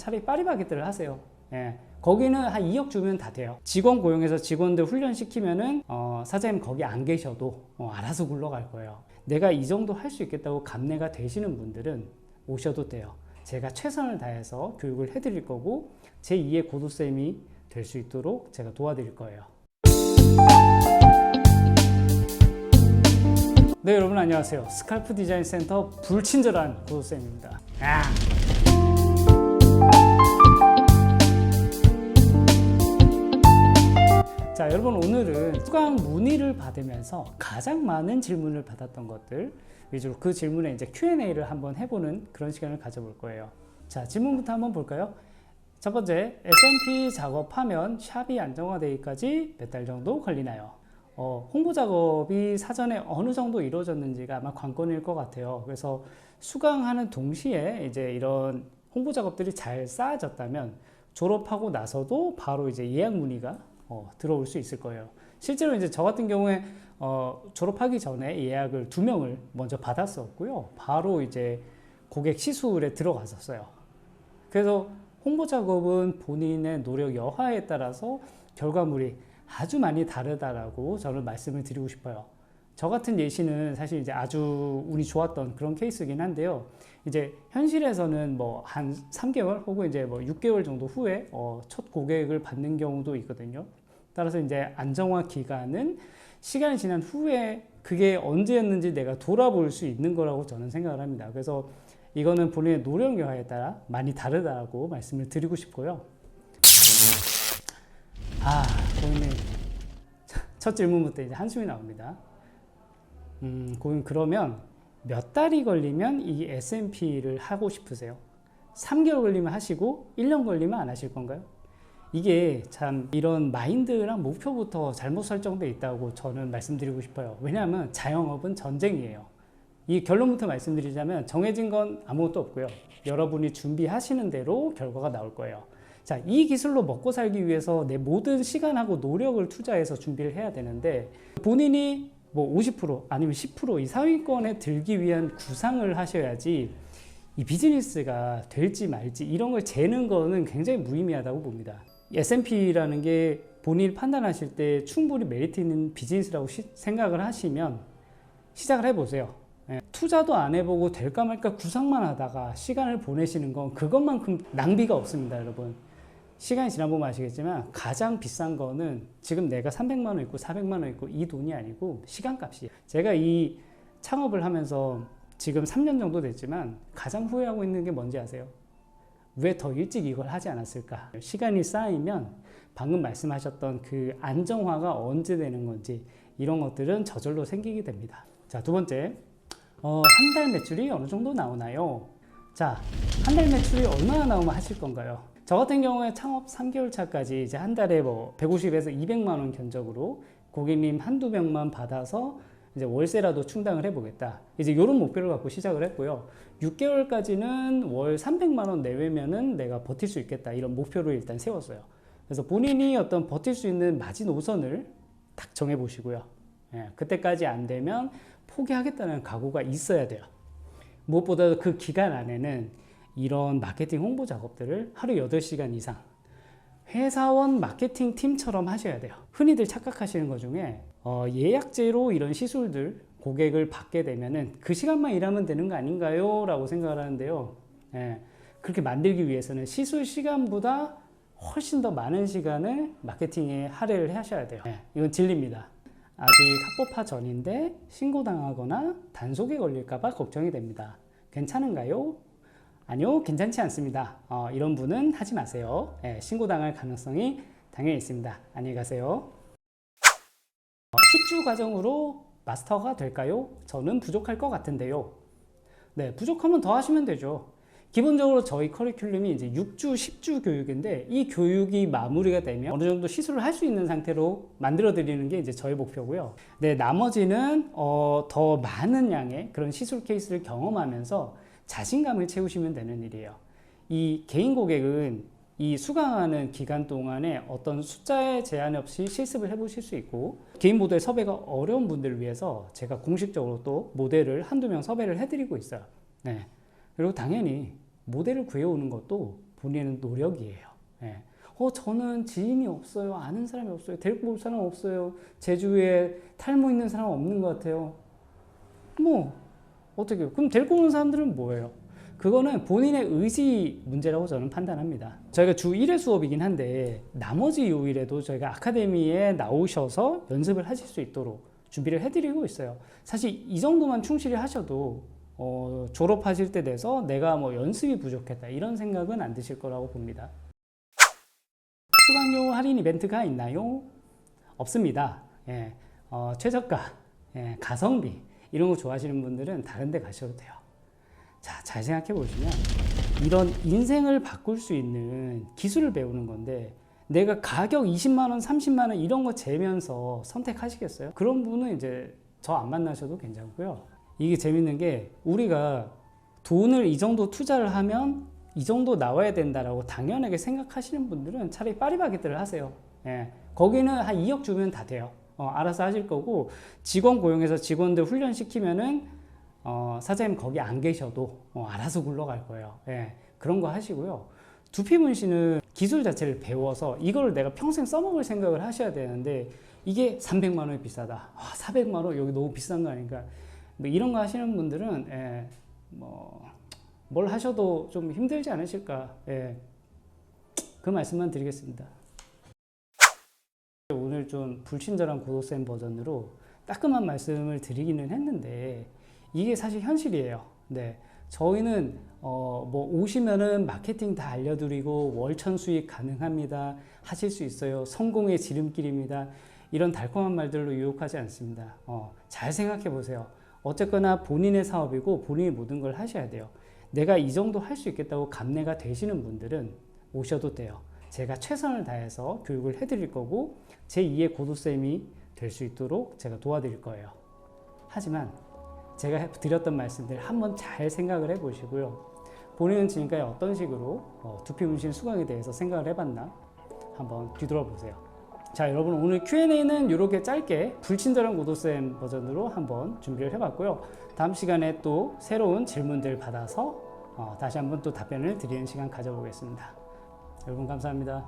차라리 파리바게뜨를 하세요. 예. 거기는 한 2억 주면 다 돼요. 직원 고용해서 직원들 훈련시키면은 어, 사장님 거기 안 계셔도 어, 알아서 굴러갈 거예요. 내가 이 정도 할 수 있겠다고 감내가 되시는 분들은 오셔도 돼요. 제가 최선을 다해서 교육을 해드릴 거고 제 2의 고도쌤이 될 수 있도록 제가 도와드릴 거예요. 네 여러분 안녕하세요. 스칼프 디자인 센터 불친절한 고도쌤입니다. 아. 자, 여러분 오늘은 수강 문의를 받으면서 가장 많은 질문을 받았던 것들 위주로 그 질문에 이제 Q&A를 한번 해보는 그런 시간을 가져볼 거예요. 자, 질문부터 한번 볼까요? 첫 번째, SMP 작업하면 샵이 안정화되기까지 몇 달 정도 걸리나요? 어, 홍보 작업이 사전에 어느 정도 이루어졌는지가 아마 관건일 것 같아요. 그래서 수강하는 동시에 이제 이런 홍보 작업들이 잘 쌓아졌다면 졸업하고 나서도 바로 이제 예약 문의가 어, 들어올 수 있을 거예요. 실제로 이제 저 같은 경우에 어, 졸업하기 전에 예약을 두 명을 먼저 받았었고요. 바로 이제 고객 시술에 들어갔었어요. 그래서 홍보 작업은 본인의 노력 여하에 따라서 결과물이 아주 많이 다르다라고 저는 말씀을 드리고 싶어요. 저 같은 예시는 사실 이제 아주 운이 좋았던 그런 케이스긴 한데요. 이제 현실에서는 뭐 한 3개월 혹은 이제 뭐 6개월 정도 후에 어, 첫 고객을 받는 경우도 있거든요. 따라서 이제 안정화 기간은 시간이 지난 후에 그게 언제였는지 내가 돌아볼 수 있는 거라고 저는 생각을 합니다. 그래서 이거는 본인의 노력 여하에 따라 많이 다르다고 말씀을 드리고 싶고요. 아, 고객님. 첫 질문부터 이제 한숨이 나옵니다. 음, 고객님, 그러면 몇 달이 걸리면 이 SMP를 하고 싶으세요? 3개월 걸리면 하시고 1년 걸리면 안 하실 건가요? 이게 참 이런 마인드랑 목표부터 잘못 설정돼 있다고 저는 말씀드리고 싶어요. 왜냐하면 자영업은 전쟁이에요. 이 결론부터 말씀드리자면 정해진 건 아무것도 없고요. 여러분이 준비하시는 대로 결과가 나올 거예요. 자, 이 기술로 먹고 살기 위해서 내 모든 시간하고 노력을 투자해서 준비를 해야 되는데 본인이 뭐 50% 아니면 10%이 상위권에 들기 위한 구상을 하셔야지 이 비즈니스가 될지 말지 이런 걸 재는 거는 굉장히 무의미하다고 봅니다. S&P라는 게 본인 판단하실 때 충분히 메리트 있는 비즈니스라고 시, 생각을 하시면 시작을 해보세요. 예, 투자도 안 해보고 될까 말까 구상만 하다가 시간을 보내시는 건 그것만큼 낭비가 없습니다, 여러분. 시간이 지나보면 아시겠지만 가장 비싼 거는 지금 내가 300만 원 있고 400만 원 있고 이 돈이 아니고 시간값이에요. 제가 이 창업을 하면서 지금 3년 정도 됐지만 가장 후회하고 있는 게 뭔지 아세요? 왜 더 일찍 이걸 하지 않았을까? 시간이 쌓이면 방금 말씀하셨던 그 안정화가 언제 되는 건지 이런 것들은 저절로 생기게 됩니다. 자, 두 번째. 어, 한 달 매출이 어느 정도 나오나요? 자, 한 달 매출이 얼마나 나오면 하실 건가요? 저 같은 경우에 창업 3개월 차까지 이제 한 달에 뭐 150에서 200만 원 견적으로 고객님 한두 명만 받아서 이제 월세라도 충당을 해보겠다. 이제 이런 목표를 갖고 시작을 했고요. 6개월까지는 월 300만 원 내외면은 내가 버틸 수 있겠다. 이런 목표를 일단 세웠어요. 그래서 본인이 어떤 버틸 수 있는 마지노선을 딱 정해 보시고요. 예, 그때까지 안 되면 포기하겠다는 각오가 있어야 돼요. 무엇보다 그 기간 안에는 이런 마케팅 홍보 작업들을 하루 8시간 이상 회사원 마케팅 팀처럼 하셔야 돼요. 흔히들 착각하시는 것 중에 어, 예약제로 이런 시술들 고객을 받게 되면은 그 시간만 일하면 되는 거 아닌가요? 라고 생각을 하는데요. 예, 그렇게 만들기 위해서는 시술 시간보다 훨씬 더 많은 시간을 마케팅에 할애를 하셔야 돼요. 예, 이건 진리입니다. 아직 합법화 전인데 신고당하거나 단속에 걸릴까봐 걱정이 됩니다. 괜찮은가요? 아니요, 괜찮지 않습니다. 어, 이런 분은 하지 마세요. 예, 신고당할 가능성이 당연히 있습니다. 안녕히 가세요. 어, 10주 과정으로 마스터가 될까요? 저는 부족할 것 같은데요. 네, 부족하면 더 하시면 되죠. 기본적으로 저희 커리큘럼이 이제 6주, 10주 교육인데 이 교육이 마무리가 되면 어느 정도 시술을 할 수 있는 상태로 만들어 드리는 게 이제 저희 목표고요. 네, 나머지는 어, 더 많은 양의 그런 시술 케이스를 경험하면서 자신감을 채우시면 되는 일이에요. 이 개인 고객은 이 수강하는 기간 동안에 어떤 숫자의 제한 없이 실습을 해보실 수 있고 개인 모델 섭외가 어려운 분들을 위해서 제가 공식적으로 또 모델을 한두 명 섭외를 해드리고 있어요. 네. 그리고 당연히 모델을 구해오는 것도 본인의 노력이에요. 예. 어, 저는 지인이 없어요. 아는 사람이 없어요. 데리고 올 사람 없어요. 제주에 탈모 있는 사람 없는 것 같아요. 뭐, 어떻게, 그럼 데리고 오는 사람들은 뭐예요? 그거는 본인의 의지 문제라고 저는 판단합니다. 저희가 주 1회 수업이긴 한데, 나머지 요일에도 저희가 아카데미에 나오셔서 연습을 하실 수 있도록 준비를 해드리고 있어요. 사실 이 정도만 충실히 하셔도, 어, 졸업하실 때 돼서 내가 뭐 연습이 부족했다. 이런 생각은 안 드실 거라고 봅니다. 수강료 할인 이벤트가 있나요? 없습니다. 예, 어, 최저가, 예, 가성비 이런 거 좋아하시는 분들은 다른 데 가셔도 돼요. 자, 잘 생각해 보시면 이런 인생을 바꿀 수 있는 기술을 배우는 건데 내가 가격 20만 원, 30만 원 이런 거 재면서 선택하시겠어요? 그런 분은 이제 저 안 만나셔도 괜찮고요. 이게 재밌는 게 우리가 돈을 이 정도 투자를 하면 이 정도 나와야 된다라고 당연하게 생각하시는 분들은 차라리 파리바게뜨를 하세요. 예. 거기는 한 2억 주면 다 돼요. 어, 알아서 하실 거고 직원 고용해서 직원들 훈련시키면은 어, 사장님 거기 안 계셔도 어, 알아서 굴러갈 거예요. 예. 그런 거 하시고요. 두피 문신은 기술 자체를 배워서 이걸 내가 평생 써먹을 생각을 하셔야 되는데 이게 300만 원이 비싸다. 아, 400만 원 여기 너무 비싼 거 아닌가? 뭐 이런 거 하시는 분들은 예, 뭐뭘 하셔도 좀 힘들지 않으실까? 예. 그 말씀만 드리겠습니다. 오늘 좀 불친절한 고도쌤 버전으로 따끔한 말씀을 드리기는 했는데 이게 사실 현실이에요. 네. 저희는 어, 뭐 오시면은 마케팅 다 알려드리고 월천 수익 가능합니다. 하실 수 있어요. 성공의 지름길입니다. 이런 달콤한 말들로 유혹하지 않습니다. 어, 잘 생각해 보세요. 어쨌거나 본인의 사업이고 본인이 모든 걸 하셔야 돼요. 내가 이 정도 할 수 있겠다고 감내가 되시는 분들은 오셔도 돼요. 제가 최선을 다해서 교육을 해드릴 거고 제2의 고도쌤이 될 수 있도록 제가 도와드릴 거예요. 하지만 제가 해- 드렸던 말씀들 한번 잘 생각을 해보시고요. 본인은 지금까지 어떤 식으로 어, 두피 문신 수강에 대해서 생각을 해봤나 한번 뒤돌아보세요. 자 여러분 오늘 Q&A는 이렇게 짧게 불친절한 고도쌤 버전으로 한번 준비를 해봤고요. 다음 시간에 또 새로운 질문들 받아서 어, 다시 한번 또 답변을 드리는 시간 가져보겠습니다. 여러분 감사합니다.